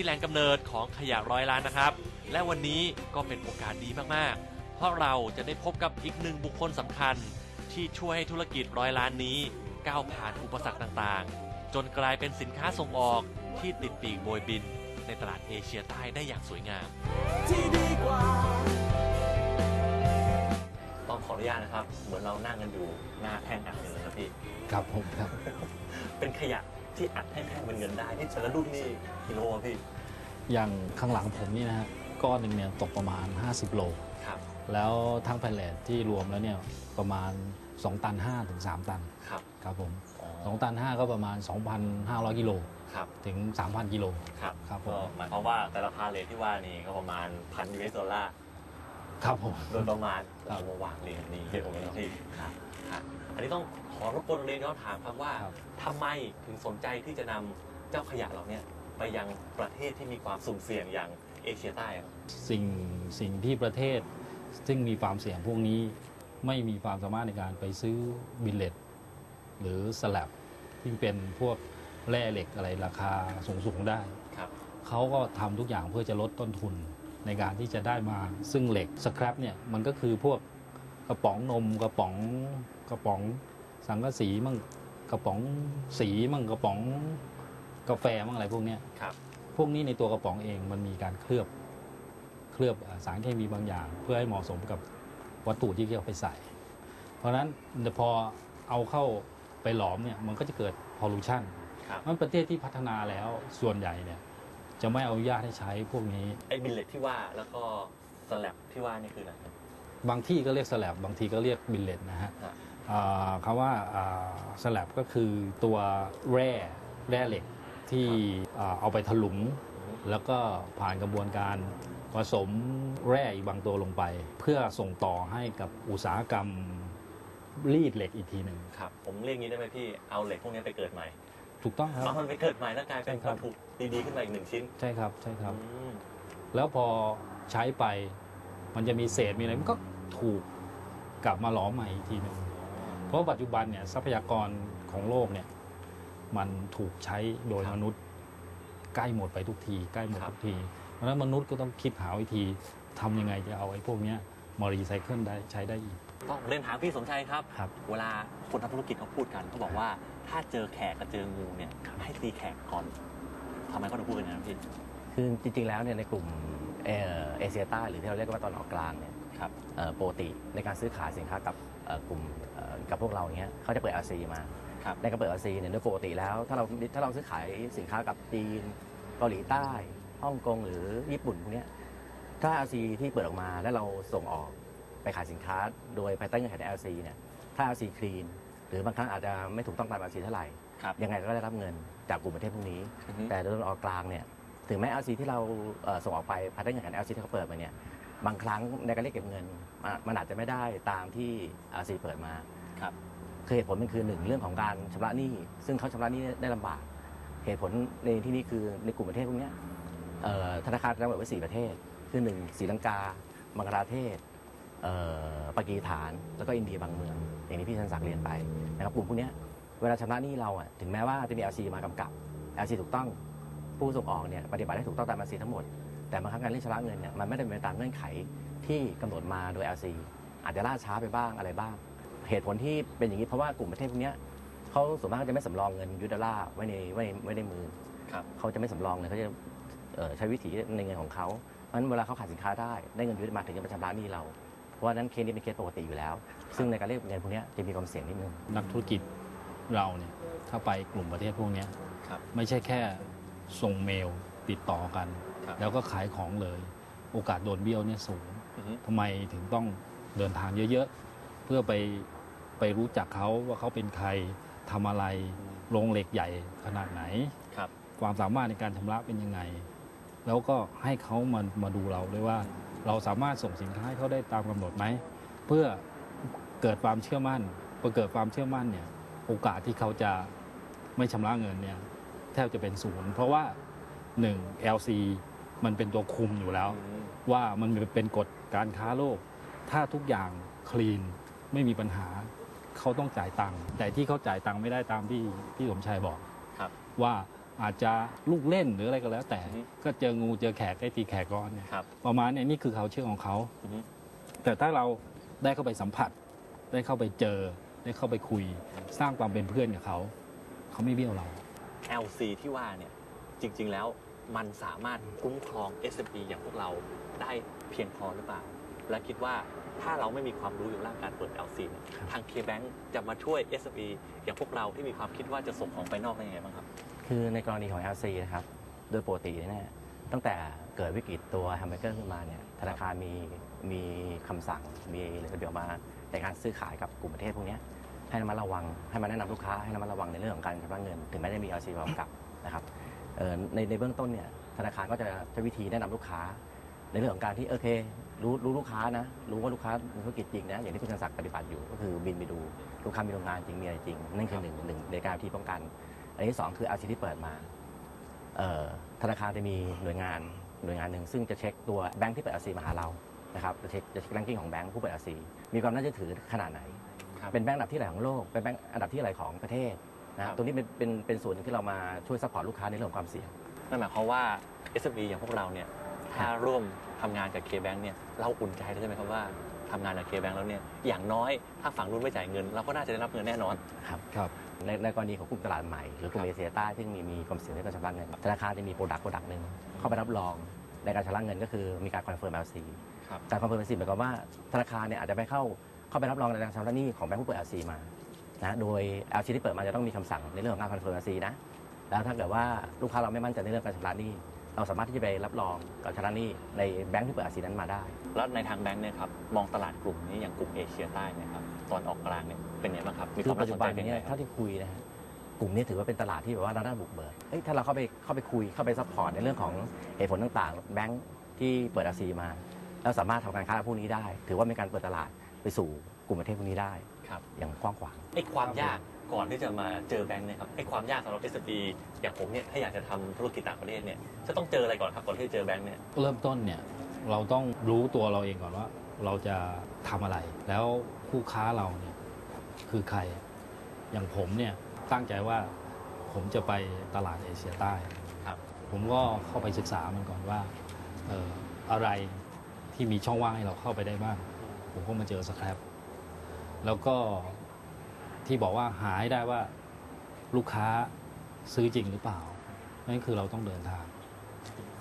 ที่แหล่งกำเนิดของขยะร้อยล้านนะครับ และวันนี้ก็เป็นโอกาสดีมากๆ เพราะเราจะได้พบกับอีกหนึ่งบุคคลสำคัญ ที่ช่วยให้ธุรกิจร้อยล้านนี้ก้าวผ่านอุปสรรคต่างๆ จนกลายเป็นสินค้าส่งออกที่ติดปีกโบยบิน ในตลาดเอเชียใต้ได้อย่างสวยงามที่ดีกว่าต้องขออนุญาตนะครับ เหมือนเรานั่งกันอยู่หน้าแท่งอัดเงินเลยครับพี่ ครับผมครับ เป็นขยะ ที่อัดให้แท่งเป็นเงินได้ที่แต่ละรุ่นนี่กิโลอะพี่อย่างข้างหลังผมนี่นะฮะก้อนหนึ่งเนี่ยตกประมาณ 50 โล ครับแล้วทั้งแผ่นแหลที่รวมแล้วเนี่ยประมาณ 2 ตัน 5 ถึง 3 ตันครับครับผมอ๋อ2ตัน 5 ก็ประมาณ 2,500 กิโลครับถึง 3,000 กิโล ครับครับผมก็หมายความว่าแต่ละพาเลทที่ว่านี่ก็ประมาณพันยูเอสดอลลาร์ ครับผม โดยประมาณครับเอามาวางเรียงนี่เยอะกว่านี้พี่ครับครับอันนี้ต้องขอรบกวนเรียนย้อนถามครับว่าครับ ทำไมถึงสนใจที่จะนำเจ้าขยะเหล่าเนี้ยไปยังประเทศที่มีความสุ่มเสี่ยงอย่างเอเชียใต้ครับ สิ่งสิ่งที่ประเทศ ซึ่งมีความเสี่ยงพวกนี้ไม่มีความสามารถในการไปซื้อบิลเลตหรือสลับที่เป็นพวกแร่เหล็กอะไรราคาสูงๆได้ ครับ เขาก็ทำทุกอย่างเพื่อจะลดต้นทุน ในการที่จะได้มาซึ่งเหล็กสครับเนี่ยมันก็คือพวกกระป๋องนมกระป๋องกระป๋องสังกะสีมั่งกระป๋องสีมั่งกระป๋องกาแฟมั่งอะไรพวกเนี้ยครับพวกนี้ในตัวกระป๋องเองมันมีการเคลือบเคลือบอ่าสารเคมีบางอย่าง เพื่อให้เหมาะสมกับวัตถุที่เขาไปใส่ เพราะฉะนั้นพอเอาเข้าไปหลอมเนี่ยมันก็จะเกิดพอลูชันครับมันประเทศที่พัฒนาแล้วส่วนใหญ่เนี่ย จะไม่อนุญาตให้ใช้พวกนี้ ไอ้บิลเลตที่ว่าแล้วก็สแลบที่ว่านี่คืออะไรครับ บางที่ก็เรียกสแลบบางทีก็เรียกบิลเลตนะฮะครับ อ่าคำว่าสแลบก็คือตัวแร่แร่เหล็กที่อ่าเอาไปถลุง แล้วก็ผ่านกระบวนการผสมแร่อีกบางตัวลงไป เพื่อส่งต่อให้กับอุตสาหกรรมรีดเหล็กอีกทีหนึ่ง ครับ ผมเรียกงี้ได้ไหมพี่ เอาเหล็กพวกนี้ไปเกิดใหม่ ถูกต้องครับเอามันไปเกิดใหม่แล้วกลายเป็นใช่ครัวับ ตถุดีๆขึ้นมาอีกหนึ่งชิ้นใช่ครับใช่ครับ อืมแล้วพอใช้ไป มันจะมีเศษมีอะไรมันก็ถูกกลับมาหลอมใหม่อีกทีหนึ่งเพราะปัจจุบันเนี่ยทรัพยากรของโลกเนี่ยมันถูกใช้โดยมนุษย์ใกล้หมดไปทุกที ใกล้หมดทุกที เพราะฉะนั้นมนุษย์ก็ต้องคิดหาวิธีทำยังไงจะเอาไอ้พวกเนี้ยมารีไซเคิลได้ใช้ได้อีก ต้องเรียนถามพี่สมชัยครับ ครับ เวลาคนทำธุรกิจเขาพูดกันเขาบอกว่าถ้าเจอแขกกับเจองูเนี่ยให้ตีแขกก่อนทำไมเขาถึงพูดกันอย่างนั้นพี่ คือจริงๆแล้วเนี่ยในกลุ่มเอ่อเอเชียใต้หรือที่เราเรียกว่าตอนออกกลางเนี่ยครับเอ่อปกติในการซื้อขายสินค้ากับเอ่อกลุ่มเอ่อกับพวกเราอย่างเงี้ยเขาจะเปิด RC มา ครับ ในการเปิด RC เนี่ยโดยปกติแล้วถ้าเราถ้าเราซื้อขายสินค้ากับจีนเกาหลีใต้ฮ่องกงหรือญี่ปุ่นพวกเนี้ยถ้า RC ที่เปิดออกมาแล้วเราส่งออก ไปขายสินค้าโดยภายใต้เงื่อนไขใน RC เนี่ยถ้า RC คลีนหรือบางครั้งอาจจะไม่ถูกต้องตาม RC เท่าไหร่ ครับ ยังไงก็ได้รับเงินจากกลุ่มประเทศพวกนี้ อือฮึ แต่โดยออกกลางเนี่ยถึงแม้ LC ที่เราเอ่อส่งออกไปภายใต้เงื่อนไข LC ที่เขาเปิดมาเนี่ยบางครั้งในการเรียกเก็บเงินอะมันอาจจะไม่ได้ตามที่ LC เปิดมา ครับ คือเหตุผลมันคือหนึ่งเรื่องของการชำระหนี้ ซึ่งเขาชำระหนี้ได้ลำบาก เหตุผลในที่นี้คือในกลุ่มประเทศพวกเนี้ยเอ่อธนาคารกำหนดไว้สี่ประเทศ คือหนึ่งศรีลังกาบังกลาเทศเอ่อ ปากีสถานแล้วก็อินเดียบางเมืองอย่างที่พี่ชันศักดิ์เรียนไปนะครับกลุ่มพวกเนี้ยเวลาชำระหนี้เราอะถึงแม้ว่าจะมี LC มากำกับ LC ถูกต้องผู้ส่งออกเนี่ยปฏิบัติให้ถูกต้องตาม LC ทั้งหมด แต่บางครั้งการเรียกชำระเงินเนี่ยมันไม่ได้เป็นไปตามเงื่อนไขที่กำหนดมาโดย LC อาจจะล่าช้าไปบ้างอะไรบ้าง เหตุผลที่เป็นอย่างนี้เพราะว่ากลุ่มประเทศพวกเนี้ยเขาส่วนมากจะไม่สำรองเงินยูดอลลาร์ไว้ในไว้ในไว้ในมือครับเขาจะไม่สำรองเลยเขาจะเอ่อใช้วิธีในเงินของเขาเพราะฉะนั้นเวลาเขาขายสินค้าได้ได้เงินยูดมาถึงจะมาชำระหนี้เรา เพราะว่านั้นเคสนี้เป็นเคสปกติอยู่แล้ว ซึ่งในการเรียกเงินพวกเนี้ยจะมีความเสี่ยงนิดนึง นักธุรกิจเราเนี่ยถ้าไปกลุ่มประเทศพวกเนี้ยครับไม่ใช่แค่ส่งเมลติดต่อกันครับแล้วก็ขายของเลย โอกาสโดนเบี้ยวเนี่ยสูงอือฮึทำไมถึงต้องเดินทางเยอะๆ เพื่อไปไปรู้จักเขาว่าเขาเป็นใครทำอะไรโรงเหล็กใหญ่ขนาดไหนครับความสามารถในการชำระเป็นยังไง แล้วก็ให้เขามามาดูเราด้วยว่า เราสามารถส่งสินค้าให้เขาได้ตามกำหนดไหม เพื่อเกิดความเชื่อมั่นพอเกิดความเชื่อมั่นเนี่ยโอกาสที่เขาจะไม่ชำระเงินเนี่ยแทบจะเป็นศูนย์เพราะว่า 1 LC มันเป็นตัวคุมอยู่แล้วอืมว่ามันเป็นกฎการค้าโลก ถ้าทุกอย่างคลีนไม่มีปัญหาเขาต้องจ่ายตังค์แต่ที่เขาจ่ายตังค์ไม่ได้ตามที่ที่สมชายบอกครับว่า อาจจะลูกเล่นหรืออะไรก็แล้ว แต่อือฮึก็เจองูเจอแขกได้ตีแขกก้อนเนี่ยครับ ประมาณเนี่ยนี่คือเขาเชื่อของเขาอือฮึแต่ถ้าเราได้เข้าไปสัมผัส ได้เข้าไปเจอ ได้เข้าไปคุย สร้างความเป็นเพื่อนกับเขา เขาไม่เบี้ยวเรา LC ที่ว่าเนี่ยจริง ๆ แล้วมันสามารถคุ้มครอง SME อย่างพวกเราได้เพียงพอหรือเปล่า และคิดว่าถ้าเราไม่มีความรู้อยู่ด้านการเปิด LC เนี่ยครับทาง KBank จะมาช่วย SME อย่างพวกเราที่มีความคิดว่าจะส่งของไปนอกได้ยังไงบ้างครับ คือในกรณีของ LC นะครับ โดยปกติเนี่ยตั้งแต่เกิดวิกฤตตัวแฮมเบอร์เกอร์ขึ้นมาเนี่ยธนาคารมีมีคำสั่งมีระเบียบมาในการซื้อขายกับกลุ่มประเทศพวกนี้ให้ระมัดระวังให้มาแนะนำลูกค้าให้ระมัดระวังในเรื่องของการชำระเงิน ถึงแม้จะมี LC กำกับนะครับในในเบื้องต้นเนี่ยธนาคารก็จะใช้วิธีแนะนำลูกค้า ในเรื่องของการที่โอเครู้รู้ลูกค้านะ รู้ว่าลูกค้ามีธุรกิจจริงนะอย่างที่คุณศักดิ์ปฏิบัติอยู่ ก็คือบินไปดูลูกค้ามีโรงงานจริงมีอะไรจริง นั่นคือหนึ่งหนึ่งในการที่ป้องกัน อันที่สองคือ LC ที่เปิดมาเอ่อธนาคารจะมีหน่วยงานหน่วยงานหนึ่งซึ่งจะเช็คตัวแบงค์ที่เปิด LC มาหาเรานะครับจะเช็คจะเช็คแรงกิ้งของแบงค์ผู้เปิด LC มีความน่าเชื่อถือขนาดไหนครับเป็นแบงค์อันดับที่ไหนของโลกเป็นแบงค์อันดับที่อะไรของประเทศนะคครัรับบตรงนี้เป็นเป็นเป็นส่วนหนึ่งที่เรามาช่วยซัพพอร์ตลูกค้าในเรื่องของความเสี่ยงนั่นหมายความว่า SME อย่างพวกเราเนี่ยถ้าร่วมทำงานกับ KBank เนี่ยเราอุ่นใจได้ใช่ไหมครับว่าทำงานกับ KBank แล้วเนี่ยอย่างน้อยถ้าฝั่งนู้นไม่จ่ายเงิน เราก็น่าจะได้รับเงินแน่นอนครับครับ ในในกรณีของกลุ่มตลาดใหม่หรือกลุ่มครับเอเชียใต้ที่มีมีความเสี่ยงในการชำระเงินธนาคารจะมีโปรดักต์โปรดักต์หนึ่งเข้าไปรับรองในการชำระเงินก็คือมีการคอนเฟิร์ม LC ครับการคอนเฟิร์ม LC หมายความว่าธนาคารเนี่ยอาจจะไปเข้าเข้าไปรับรองในการชำระหนี้ของแบงค์ผู้เปิด LC มานะโดย LC ที่เปิดมาจะต้องมีคำสั่งในเรื่องของการคอนเฟิร์ม LC นะแล้วถ้าเกิดว่าลูกค้าเราไม่มั่นใจในเรื่องการชำระหนี้ เราสามารถที่จะไปรับรองการชำระหนี้ในแบงค์ที่เปิด LC นั้นมาได้ แล้วในทางแบงค์เนี่ยครับมองตลาดกลุ่มนี้อย่างกลุ่มเอเชียใต้เนะครับตอนออกกลางเนี่ยเป็นไงบ้างครับมีคคืวาอมปัน่าจสจุนบัใจนเป็นเนี่ไงยครัเท่าบที่คุยนะฮะกลุ่มนี้ถือว่าเป็นตลาดที่แบบว่าด้านบุกเบิกเอ้ยถ้าเราเข้าไปเข้าไปคุยเข้าไปซัพพอร์ตในเรื่องของเหตุผลต่างๆ แบงค์ที่เปิดอาซีมา แล้วสามารถทำการค้าพวกนี้ได้ ถือว่าเป็นการเปิดตลาดไปสู่กลุ่มประเทศพวกนี้ได้ ครับ อย่างกว้างขวาง ไอ้ความยาก ก่อนที่จะมาเจอแบงค์เนี่ยครับไอ้ความยากสำหรับ SME อย่างผมเนี่ยถ้าอยากจะทำธุรกิจต่างประเทศเนี่ยจะต้องเจออะไรก่อนครับก่อนที่จะเจอแบงค์เนี่ยเริ่มต้นเนี่ยเราต้องรู้ตัวเราเองก่อนว่า เราจะทำอะไร แล้วคู่ค้าเราเนี่ยคือใคร อย่างผมเนี่ยตั้งใจว่าผมจะไปตลาดเอเชียใต้ ครับ ผมก็เข้าไปศึกษามันก่อนว่าเอ่ออะไรที่มีช่องว่างให้เราเข้าไปได้บ้าง ผมก็มาเจอสครับแล้วก็ ที่บอกว่าหาให้ได้ว่าลูกค้าซื้อจริงหรือเปล่า นั่นคือเราต้องเดินทาง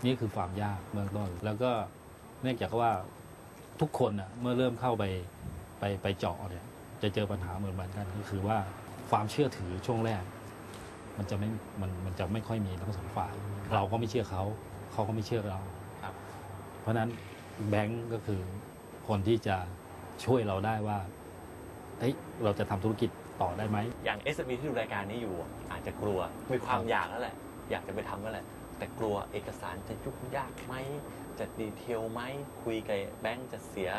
นี่คือความยากเบื้องต้น แล้วก็เนื่องจากว่าทุกคนน่ะเมื่อเริ่มเข้าไปไปไปเจาะเนี่ยจะเจอปัญหาเหมือนเหมือนกันก็คือว่าความเชื่อถือช่วงแรก มันจะไม่มันมันจะไม่ค่อยมีทั้งสองฝ่าย เราก็ไม่เชื่อเขา เขาก็ไม่เชื่อเราครับเพราะฉะนั้นแบงก์ก็คือคนที่จะช่วยเราได้ว่าเฮ้ยเราจะทำธุรกิจ ต่อได้ไหม อย่าง SME ที่ดูรายการนี้อยู่ อาจจะกลัวมีความอยากแล้วแหละ อยากจะไปทำแล้วแหละ แต่กลัวเอกสารจะยุ่งยากไหม จะดีเทลไหม คุยกับแบงค์จะเสีย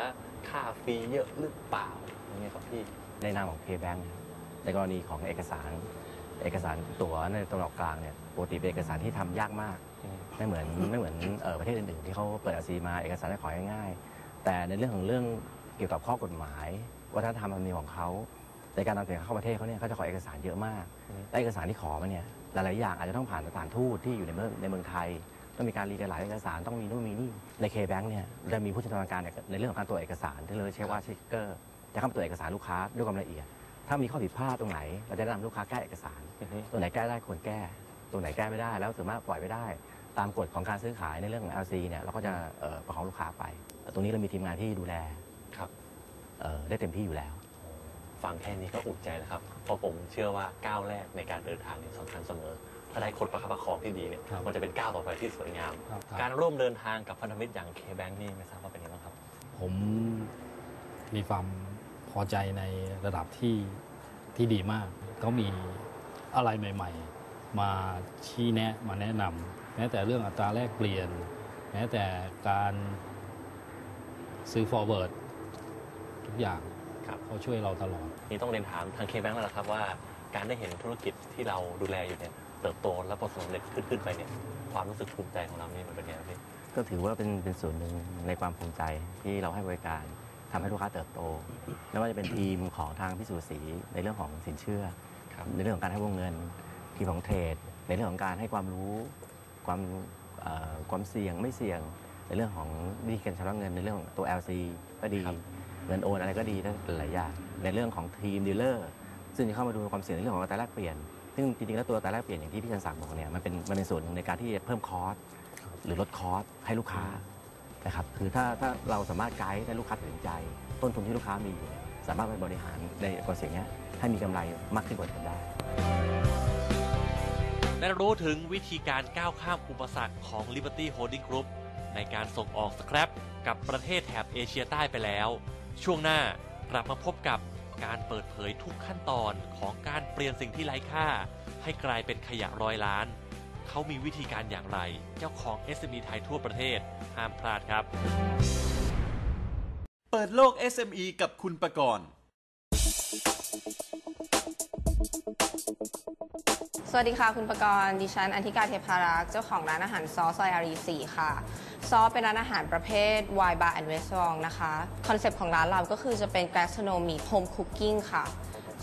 ค่าฟรีเยอะหรือเปล่าอย่างเงี้ยครับพี่ ในนามของ K-Bank ในกรณีของเอกสาร เอกสารตั๋วในตะวันออกกลางเนี่ยปกติเป็นเอกสารที่ทำยากมาก ไม่เหมือนไม่เหมือนเอ่อประเทศอื่นๆที่เขาเปิดอาซีมาเอกสารได้ของ่ายๆแต่ในเรื่องของเรื่องเกี่ยวกับข้อกฎหมายวัฒนธรรมธรรมเนียมของเขา ในการนำสินค้าเข้าประเทศเขาเนี่ยเขาจะขอเอกสารเยอะมากอืมและเอกสารที่ขอมาเนี่ยหลายๆอย่างอาจจะต้องผ่านสถานทูตที่อยู่ในเมืองในเมืองไทยต้องมีการรีหลายเอกสารต้องมีนู่นมีนี่ในเคแบงค์เนี่ยจะมีผู้ชำนาญการในเรื่องของการตรวจเอกสารที่เราเรียกว่าเช็คเกอร์จะเข้ามาตรวจเอกสารลูกค้าด้วยความละเอียด ถ้ามีข้อผิดพลาดตรงไหน เราจะแนะนำลูกค้าแก้เอกสารอือฮึตรงไหนแก้ได้ควรแก้ตรงไหนแก้ไม่ได้ แล้วสามารถปล่อยไม่ได้ ตามกฎของการซื้อขายในเรื่องของ LC เนี่ยเราก็จะเอ่อประคองลูกค้าไป ตรงนี้เรามีทีมงานที่ดูแลครับเอ่อได้เต็มที่อยู่แล้ว ฟังแค่นี้ก็อุ่นใจแล้วครับ เพราะผมเชื่อว่าก้าวแรกในการเดินทางเนี่ยสำคัญเสมอ ถ้าได้คนประคับประคองที่ดีเนี่ย ครับมันจะเป็นก้าวต่อไปที่สวยงาม ครับการร่วมเดินทางกับพันธมิตรอย่าง K-Bank นี่ไม่ทราบว่าเป็นยังไงบ้างครับ ผมมีความพอใจในระดับที่ที่ดีมาก เขามีอะไรใหม่ ๆ มาชี้แนะมาแนะนำแม้แต่เรื่องอัตราแลกเปลี่ยน แม้แต่การซื้อ forward ทุกอย่าง ครับเขาช่วยเราตลอด นี่ต้องเรียนถามทาง K-Bank แล้วล่ะครับว่าการได้เห็นธุรกิจที่เราดูแลอยู่เนี่ยเติบโตและประสบความสำเร็จขึ้นขึ้นไปเนี่ยความรู้สึกภูมิใจของเรานี่มันเป็นยังไงครับพี่ก็ถือว่าเป็นเป็นส่วนหนึ่งในความภูมิใจที่เราให้บริการทำให้ลูกค้าเติบโตไม่ว่าจะเป็นทีมของทางพิสูจน์สีในเรื่องของสินเชื่อ ครับ ในเรื่องของการให้วงเงินทีมของเทรด ในเรื่องของการให้ความรู้ความเอ่อความเสี่ยงไม่เสี่ยง ในเรื่องของวิธีการชำระเงินในเรื่องของตัว LC ก็ดีครับ เงินโอนอะไรก็ดีทั้งหลายอย่างในเรื่องของทีมดีลเลอร์ซึ่งจะเข้ามาดูความเสี่ยงในเรื่องของอัตราแลกเปลี่ยน ซึ่งจริงๆแล้วตัวอัตราแลกเปลี่ยนอย่างที่พี่ชันศักดิ์บอกเนี่ยมันเป็นมันเป็นส่วนหนึ่งในการที่จะเพิ่มคอสหรือลดคอสให้ลูกค้านะครับคือถ้าถ้าเราสามารถไกด์ให้ลูกค้าตัดสินใจ ต้นทุนที่ลูกค้ามีอยู่สามารถไปบริหารในความเสี่ยงนี้ให้มีกำไรมากขึ้นกว่าเดิมได้ได้รู้ถึงวิธีการก้าวข้ามอุปสรรคของ Liberty Holding Group ในการส่งออกสครับกับประเทศแถบเอเชียใต้ไปแล้ว ช่วงหน้ากลับมาพบกับการเปิดเผยทุกขั้นตอนของการเปลี่ยนสิ่งที่ไร้ค่า ให้กลายเป็นขยะร้อยล้าน เขามีวิธีการอย่างไร เจ้าของ SME ไทยทั่วประเทศ ห้ามพลาดครับ เปิดโลก SME กับคุณประกรณ์สวัสดีค่ะ คุณประกรณ์ดิฉัน อันธิกาเทพารักษ์เจ้าของร้านอาหารซอซอยอารีสีค่ะ ซอเป็นร้านอาหารประเภท wine bar and restaurant นะคะ คอนเซปต์ของร้านเราก็คือจะเป็น gastronomy home cooking ค่ะ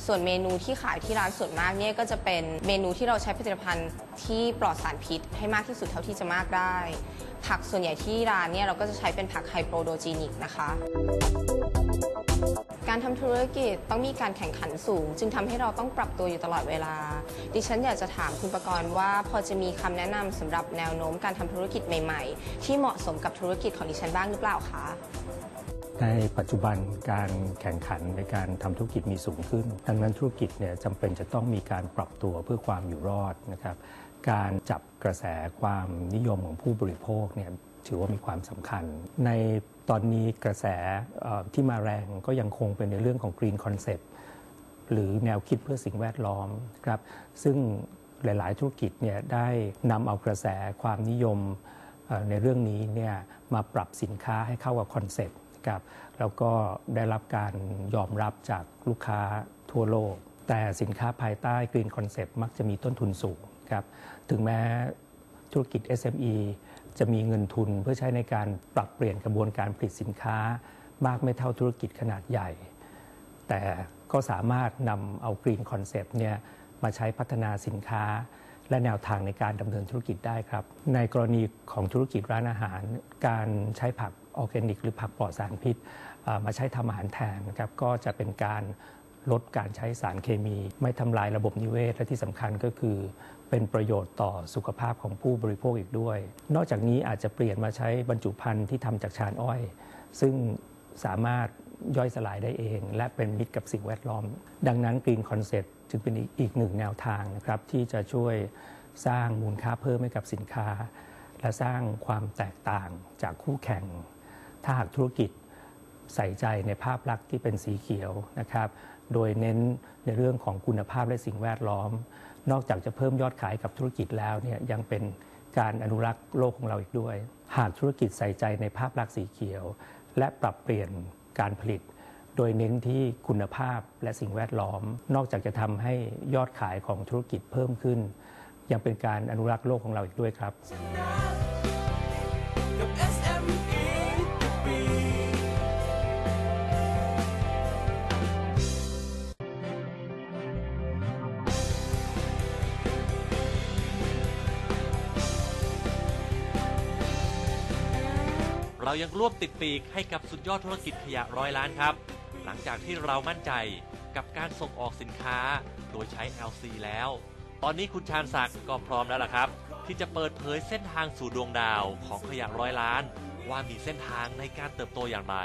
ส่วนเมนูที่ขายที่ร้านส่วนมากเนี่ยก็จะเป็นเมนูที่เราใช้ผลิตภัณฑ์ที่ปลอดสารพิษ ให้มากที่สุดเท่าที่จะมากได้ ผักส่วนใหญ่ที่ร้านเนี่ยเราก็จะใช้เป็นผักไฮโปรโดจีนิกนะคะ การทำธุรกิจต้องมีการแข่งขันสูง จึงทำให้เราต้องปรับตัวอยู่ตลอดเวลา ดิฉันอยากจะถามคุณประกรณ์ว่าพอจะมีคำแนะนำสำหรับแนวโน้มการทำธุรกิจใหม่ ๆ ที่เหมาะสมกับธุรกิจของดิฉันบ้างหรือเปล่าคะ ในปัจจุบันการแข่งขันในการทำธุรกิจมีสูงขึ้น ดังนั้นธุรกิจเนี่ยจำเป็นจะต้องมีการปรับตัวเพื่อความอยู่รอดนะครับ การจับกระแสความนิยมของผู้บริโภคเนี่ย ถือว่ามีความสำคัญ ในตอนนี้กระแสที่มาแรงก็ยังคงเป็นในเรื่องของ Green Concept หรือแนวคิดเพื่อสิ่งแวดล้อมครับซึ่งหลาย ๆ ธุรกิจเนี่ยได้นำเอากระแสความนิยมในเรื่องนี้เนี่ยมาปรับสินค้าให้เข้ากับคอนเซ็ปต์ครับแล้วก็ได้รับการยอมรับจากลูกค้าทั่วโลก แต่สินค้าภายใต้ Green Concept มักจะมีต้นทุนสูงครับถึงแม้ธุรกิจ SME จะมีเงินทุนเพื่อใช้ในการปรับเปลี่ยนกระบวนการผลิตสินค้า มากไม่เท่าธุรกิจขนาดใหญ่ แต่ก็สามารถนำเอา Green Concept เนี่ยมาใช้พัฒนาสินค้า และแนวทางในการดำเนินธุรกิจได้ครับ ในกรณีของธุรกิจร้านอาหาร การใช้ผักออร์แกนิก หรือผักปลอดสารพิษ มาใช้ทำอาหารแทนนะครับก็จะเป็นการลดการใช้สารเคมี ไม่ทำลายระบบนิเวศ และที่สำคัญก็คือ เป็นประโยชน์ต่อสุขภาพของผู้บริโภคอีกด้วย นอกจากนี้อาจจะเปลี่ยนมาใช้บรรจุภัณฑ์ที่ทำจากชานอ้อย ซึ่งสามารถย่อยสลายได้เอง และเป็นมิตรกับสิ่งแวดล้อม ดังนั้น Green Concept จึงเป็นอีกหนึ่งแนวทางนะครับที่จะช่วยสร้างมูลค่าเพิ่มให้กับสินค้า และสร้างความแตกต่างจากคู่แข่ง ถ้าหากธุรกิจใส่ใจในภาพลักษณ์ที่เป็นสีเขียวนะครับ โดยเน้นในเรื่องของคุณภาพและสิ่งแวดล้อม นอกจากจะเพิ่มยอดขายกับธุรกิจแล้วเนี่ยยังเป็นการอนุรักษ์โลกของเราอีกด้วย หากธุรกิจใส่ใจในภาพลักษณ์สีเขียว และปรับเปลี่ยนการผลิต โดยเน้นที่คุณภาพและสิ่งแวดล้อม นอกจากจะทำให้ยอดขายของธุรกิจเพิ่มขึ้น ยังเป็นการอนุรักษ์โลกของเราอีกด้วยครับ ยังร่วมติดปีกให้กับสุดยอดธุรกิจขยะร้อยล้านครับ หลังจากที่เรามั่นใจกับการส่งออกสินค้าโดยใช้ LC แล้ว ตอนนี้คุณชาญศักดิ์ก็พร้อมแล้วล่ะครับ ที่จะเปิดเผยเส้นทางสู่ดวงดาวของขยะร้อยล้าน ว่ามีเส้นทางในการเติบโตอย่างไร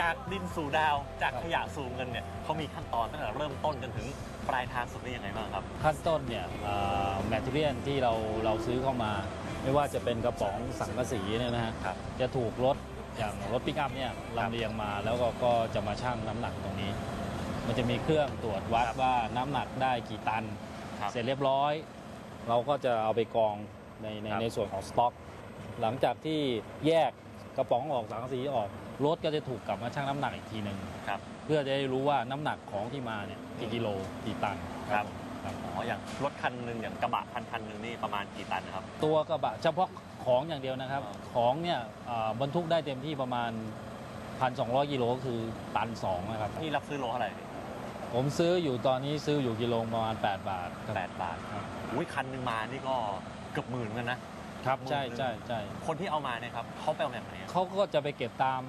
จากดินสู่ดาวจากขยะสู่เงินเนี่ยเขามีขั้นตอนตั้งแต่เริ่มต้นจนถึงปลายทางสุดนี่ยังไงบ้างครับ ขั้นต้นเนี่ยแมทเทียนที่เราเราซื้อเข้ามา ไม่ว่าจะเป็นกระป๋องสังกะสีเนี่ยนะฮะครับ จะถูกรถอย่างรถปิกอัพเนี่ยลำเลียงมาแล้วก็ก็จะมาชั่งน้ำหนักตรงนี้ มันจะมีเครื่องตรวจวัดว่าน้ำหนักได้กี่ตัน ครับ เสร็จเรียบร้อย เราก็จะเอาไปกองในในครับ ในส่วนของสต็อก หลังจากที่แยกกระป๋องออกสังกะสีออกรถก็จะถูกกลับมาชั่งน้ำหนักอีกทีหนึ่งครับ เพื่อจะได้รู้ว่าน้ำหนักของที่มาเนี่ยกี่กิโลกี่ตัน ครับครับ อ๋ออย่างรถคันหนึ่งอย่างกระบะคันคันหนึ่งนี่ประมาณกี่ตันนะครับ ตัวกระบะเฉพาะของอย่างเดียวนะครับอ่าของเนี่ยอ่าบรรทุกได้เต็มที่ประมาณ 1,200กิโลก็คือตันสองนะครับนี่รับซื้อโลเท่าไหร่ผมซื้ออยู่ตอนนี้ซื้ออยู่กิโลประมาณ 8 บาทครับแปดบาทครับอุ้ยคันหนึ่งมานี่ก็เกือบหมื่นเหมือนกันนะ ครับใช่หมื่นหนึ่งใช่ใช่คนที่เอามาเนี่ยครับเขาไปเอาแบบไหนอะ เขาก็จะไปเก็บตาม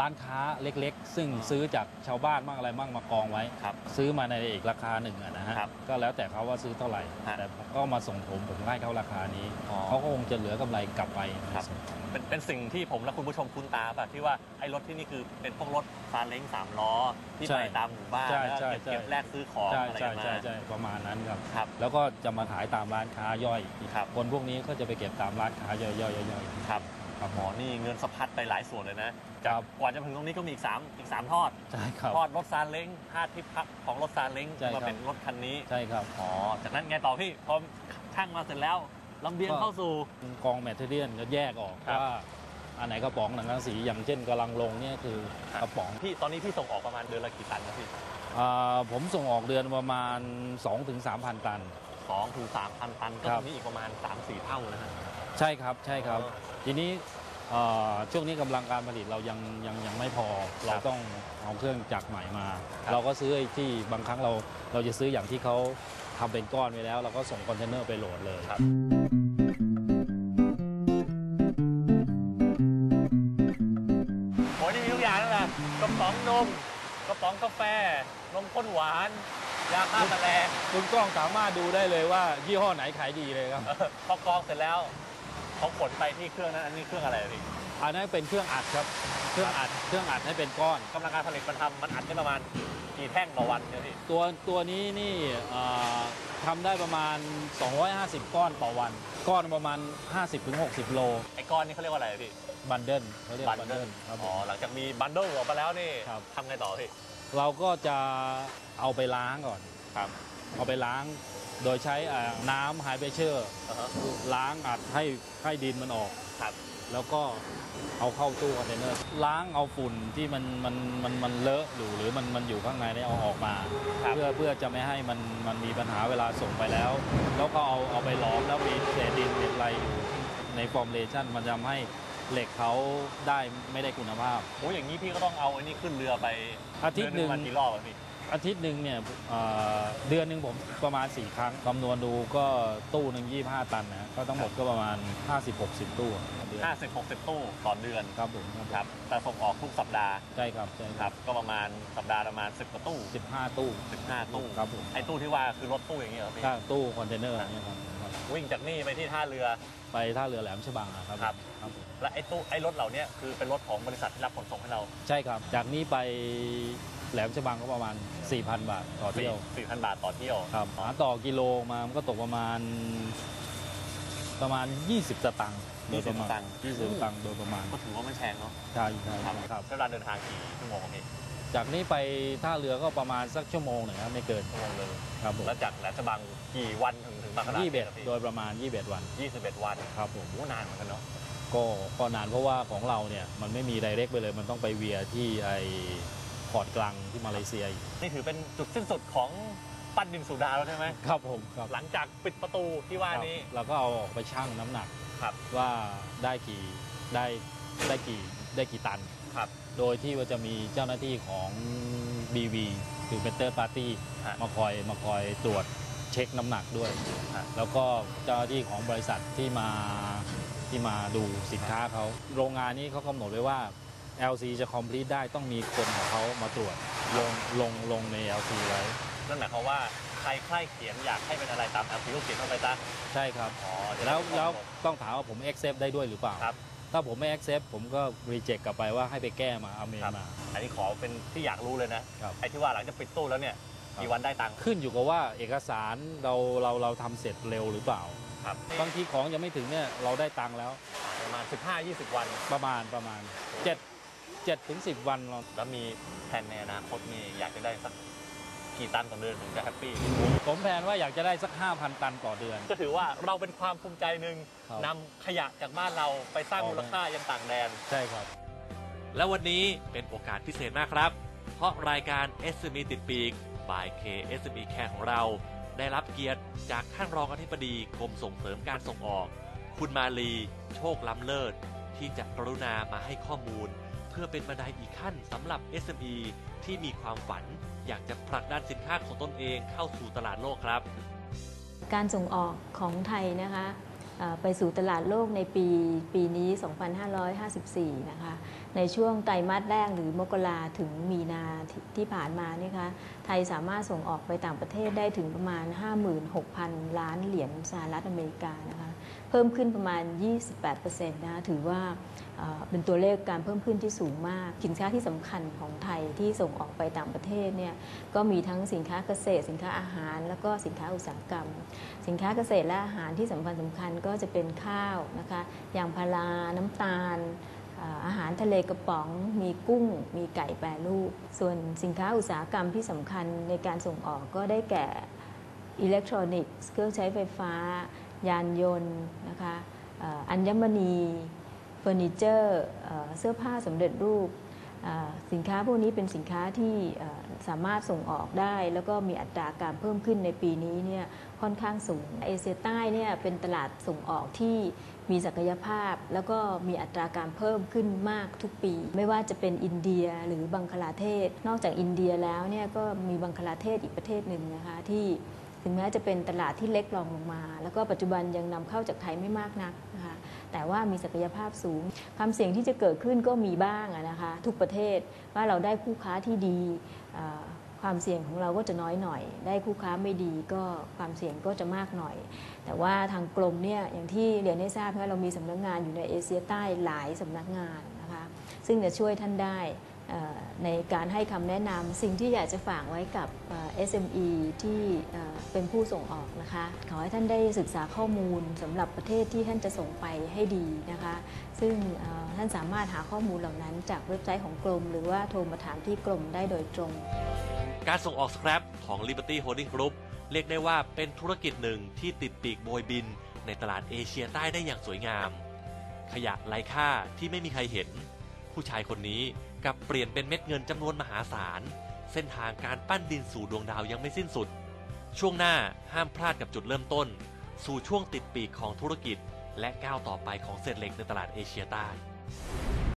ร้านค้าเล็กๆ ซึ่งอ่าซื้อจากชาวบ้านบ้างอะไรบ้างมากองไว้ ครับซื้อมาในอีกราคาหนึ่งอะนะฮะครับก็แล้วแต่เขาว่าซื้อเท่าไหร่ ฮะแต่ก็มาส่งผมผมให้เขาราคานี้อ๋อ เขาก็คงจะเหลือกำไรกลับไปครับ เป็นเป็นสิ่งที่ผมและคุณผู้ชมคุ้นตาป่ะที่ว่าไอ้รถที่นี่คือเป็นพวกรถซาเล้งสามล้อ ที่ใช่ไปตามหมู่บ้านใช่แล้วใช่เก็บใช่เก็บแลกซื้อของใช่อะไรใช่กันมาใช่ใช่ประมาณนั้นครับ ครับ แล้วก็จะมาขายตามร้านค้าย่อยอีกครับ คนพวกนี้ก็จะไปเก็บตามร้านค้าย่อยๆย่อยๆครับครับหมอนี่เงินสะพัดไปหลายส่วนเลยนะครับกว่าจะถึงตรงนี้ก็มีอีกสามอีกสามทอดใช่ครับ ทอดรถซาเล้งทาดที่พักของรถซาเล้งใช่ครับ มาเป็นรถคันนี้ใช่ครับ อ๋อจากนั้นไงต่อพี่พอช่างมาเสร็จแล้วลำเลียงก็ เข้าสู่ กองแมทเทอเรียนก็แยกออกครับ ว่าอันไหนกระป๋องหนังกระสีอย่างเช่นกำลังลงเนี่ยคือกระป๋องพี่ตอนนี้พี่ส่งออกประมาณเดือนละกี่ตันนะพี่อ่าผมส่งออกเดือนประมาณ 2-3,000 ตัน สองถึงสามพันตันก็ครัตบรงนี้อีกประมาณ3ามสี่เท่านะฮะ ใช่ครับใช่ครับอ๋อทีนี้เอ่อช่วงนี้กำลังการผลิตเรายังยังยังไม่พอ เราต้องเอาเครื่องจักรใหม่มา ครับเราก็ซื้อไอ้ที่บางครั้งเราเราจะซื้ออย่างที่เขาทำเป็นก้อนไว้แล้ว เราก็ส่งคอนเทนเนอร์ไปโหลดเลย ครับ โอ้ยนี่มีทุกอย่างแล้วนะกระป๋องนมกระป๋องกาแฟนมข้นหวานยาฆ่าแมลงคุณกล้องสามารถดูได้เลยว่ายี่ห้อไหนขายดีเลยครับเออพอกรองเสร็จแล้ว เขาขนไปที่เครื่องนั้นอันนี้เครื่องอะไรอะพี่อันนั้นเป็นเครื่องอัดครับ เครื่องอัด เครื่องอัดให้เป็นก้อน กำลังการผลิตมันทำมันอัดได้ประมาณกี่แท่งต่อวันเนี่ยพี่ตัวตัวนี้นี่เอ่อทำได้ประมาณ 250 ก้อนต่อวัน ก้อนประมาณ 50-60 โล ไอ้ก้อนนี่เขาเรียกว่าอะไรอะพี่ บันเดิลเขาเรียกบันเดิลครับผอ๋อม หลังจากมีบันเดิลออกมาแล้วนี่ครับ ทำไงต่อพี่ เราก็จะเอาไปล้างก่อน ครับ เอาไปล้าง โดยใช้อ่าน้ำไฮเ e เชอร์อ่าฮะล้างอัดให้ให้ดินมันออก ครับ แล้วก็เอาเข้าตู้คอนเทนเนอร์ล้างเอาฝุ่นที่มันมันมันมันเลอะอยู่หรือมันมันอยู่ข้างในนี่เอาออกมาครับเพื่อเพื่อจะไม่ให้มันมันมีปัญหาเวลาส่งไปแล้ว แล้วก็เอาเอาไปล้อมแล้วมีเศษดินเศษอะไรอยู่ในฟอร์มเลชันมันจะทำให้เหล็กเขาได้ไม่ได้คุณภาพโอ้ยอย่างนี้พี่ก็ต้องเอาอันนี้ขึ้นเรือไปอาทิตย์หนึ่งเดือประมาณกี่รอบอะพี่ อาทิตย์หนึ่งเนี่ยเอ่อเดือนหนึ่งผมประมาณ 4 ครั้งคำนวณดูก็ตู้หนึ่ง25 ตันนะก็ทั้งหมดก็ประมาณ 50-60 ตู้ต่อเดือนห้าสิบหกสิบตู้ต่อเดือนครับผมครับผมครับแต่ส่งออกทุกสัปดาห์ใช่ครับใช่คครัรับบก็ประมาณสัปดาห์ละประมาณสิบกว่าตู้15 ตู้สิบห้าตู้ครับผมไอ้ตู้ที่ว่าคือรถตู้อย่างนี้เหรอพี่ถ้าตู้คอนเทนเนอร์เนี่ยครับครับวิ่งจากนี่ไปที่ท่าเรือ ไปท่าเรือแหลมฉบังอะครับครับ ครับผมและไอ้ตู้ไอ้รถเหล่านี้คือเป็นรถของบริษัทที่รับขนส่งให้เรา ใช่ครับ จากนี้ไป แหลมฉบังก็ประมาณ 4,000 บาทต่อเที่ยวสี่พันบาทต่อเที่ยวครับหาต่อกิโลมามันก็ตกประมาณ ประมาณ 20สตังค์โดยประมาณ20สตางค์20สตังค์โดยประมาณก็ถือว่าไม่แพงเนาะใช่ใช่ครับครับ ใช้เวลาเดินทางกี่ชั่วโมงครับพี่จากนี้ไปท่าเรือก็ประมาณสักชั่วโมงหนึ่งครับไม่เกินชั่วโมงเลยครับผมแล้วจากแหลมฉบังกี่วันถึงถึงบางขนาดยี่สิบเอ็ดโดยประมาณ 21 วันยี่สิบเอ็ดวันครับผม โอ้นานเหมือนกันเนาะก็ก็นานเพราะว่าของเราเนี่ยมันไม่มีไดเรกไปเลยมันต้องไปเวียที่ไอ พอร์ตกลางที่มาเลเซียอีกนี่ถือเป็นจุดสิ้นสุดของปั้นดินสุดาแล้วใช่ไหมครับผมครับหลังจากปิดประตูที่ว่านี้เราก็เอาออกไปชั่งน้ำหนักครับว่าได้กี่ได้ได้กี่ได้กี่ตัน ครับ โดยที่ว่าจะมีเจ้าหน้าที่ของ BV คือเป็นเตอร์ปาร์ตี้ฮะมาคอยมาคอยตรวจเช็คน้ำหนักด้วย ฮะ แล้วก็เจ้าหน้าที่ของบริษัทที่มาที่มาดูสินค้าเขา โรงงานนี้เขากำหนดไว้ว่า LC จะ complete ได้ต้องมีคนของเขามาตรวจลงลงลงใน LC ไว้ นั่นหมายความว่าใครใครเขียนอยากให้เป็นอะไรตามแอปพลิเคชันเข้าไปซะใช่ครับ อ๋อเดี๋ยแล้วเราแล้วต้องถามว่าผม accept ได้ด้วยหรือเปล่า ครับ ถ้าผมไม่ accept ผมก็ reject กลับไปว่าให้ไปแก้มาเอาเมนครับ มา อันนี้ขอเป็นที่อยากรู้เลยนะครับ ไอ้ที่ว่าหลังจากปิดตู้แล้วเนี่ยครับ กี่วันได้ตังค์ขึ้นอยู่กับว่าเอกสารเราเราเราทำเสร็จเร็วหรือเปล่า ครับบางทีของยังไม่ถึงเนี่ยเราได้ตังค์แล้ว ประมาณ 15-20 วัน ประมาณประมาณ 7 7ถึง10 วันเราแล้วมีแผนในอนาคตนี่อยากจะได้สักกี่ตันต่อเดือนถึงจะแฮปปี้ผมแผนว่าอยากจะได้สัก 5,000 ตันต่อเดือน ก็ถือว่าเราเป็นความภูมิใจหนึ่งครับนำขยะจากบ้านเราไปสร้างอ๋อมูลค่ายังต่างแดน ใช่ครับ และวันนี้เป็นโอกาสพิเศษมากครับ เพราะรายการ SME ติดปีก by K SME Care ของเรา ได้รับเกียรติจากท่านรองอธิบดีกรมส่งเสริมการส่งออก คุณมาลี โชคล้ำเลิศ ที่จะกรุณามาให้ข้อมูลเพื่อเป็นบันไดอีกขั้นสำหรับ SME ที่มีความฝัน อยากจะผลักดันสินค้าของตนเองเข้าสู่ตลาดโลกครับ การส่งออกของไทยนะคะไปสู่ตลาดโลกในปีปีนี้ 2554 นะคะ ในช่วงไตรมาสแรกหรือมกราถึงมีนาที่ผ่านมานี่คะไทยสามารถส่งออกไปต่างประเทศได้ถึงประมาณ 56,000 ล้านเหรียญสหรัฐอเมริกานะคะเพิ่มขึ้นประมาณ 28%นะคะถือว่าเป็นตัวเลขการเพิ่มขึ้นที่สูงมากสินค้าที่สำคัญของไทยที่ส่งออกไปต่างประเทศเนี่ยก็มีทั้งสินค้าเกษตร สินค้าอาหาร แล้วก็สินค้าอุตสาหกรรม สินค้าเกษตรและอาหารที่สำคัญสำคัญก็จะเป็นข้าวนะคะยางพาราน้ำตาล อาหารทะเลกระป๋อง มีกุ้ง มีไก่แปรรูป ส่วนสินค้าอุตสาหกรรมที่สำคัญในการส่งออกก็ได้แก่อิเล็กทรอนิกส์ เครื่องใช้ไฟฟ้า ยานยนต์นะคะอัญมณี เฟอร์นิเจอร์ เสื้อผ้าสำเร็จรูป สินค้าพวกนี้เป็นสินค้าที่สามารถส่งออกได้ แล้วก็มีอัตราการเพิ่มขึ้นในปีนี้เนี่ยค่อนข้างสูงเอเชียใต้เนี่ยเป็นตลาดส่งออกที่มีศักยภาพ แล้วก็มีอัตราการเพิ่มขึ้นมากทุกปี ไม่ว่าจะเป็นอินเดียหรือบังคลาเทศ นอกจากอินเดียแล้วเนี่ยก็มีบังคลาเทศอีกประเทศหนึ่งนะคะที่ถึงแม้จะเป็นตลาดที่เล็กรองลงมา แล้วก็ปัจจุบันยังนำเข้าจากไทยไม่มากนักนะคะ แต่ว่ามีศักยภาพสูง ความเสี่ยงที่จะเกิดขึ้นก็มีบ้างนะคะทุกประเทศว่าเราได้คู่ค้าที่ดีความเสี่ยงของเราก็จะน้อยหน่อย ได้คู่ค้าไม่ดีก็ความเสี่ยงก็จะมากหน่อย แต่ว่าทางกรมเนี่ยอย่างที่เรียนให้ทราบว่าเรามีสำนักงานอยู่ในเอเชียใต้หลายสำนักงานนะคะซึ่งจะช่วยท่านได้ ในการให้คำแนะนำสิ่งที่อยากจะฝากไว้กับ SME ที่เป็นผู้ส่งออกนะคะ ขอให้ท่านได้ศึกษาข้อมูลสำหรับประเทศที่ท่านจะส่งไปให้ดีนะคะ ซึ่งท่านสามารถหาข้อมูลเหล่านั้นจากเว็บไซต์ของกรม หรือว่าโทรมาถามที่กรมได้โดยตรง การส่งออกสครับของ Liberty Holding Group เรียกได้ว่าเป็นธุรกิจหนึ่งที่ติดปีกโบยบิน ในตลาดเอเชียใต้ได้อย่างสวยงาม ขยะไร้ค่าที่ไม่มีใครเห็น ผู้ชายคนนี้ กับเปลี่ยนเป็นเม็ดเงินจำนวนมหาศาล เส้นทางการปั้นดินสู่ดวงดาวยังไม่สิ้นสุด ช่วงหน้าห้ามพลาดกับจุดเริ่มต้น สู่ช่วงติดปีกของธุรกิจ และก้าวต่อไปของเศษเหล็กในตลาดเอเชียใต้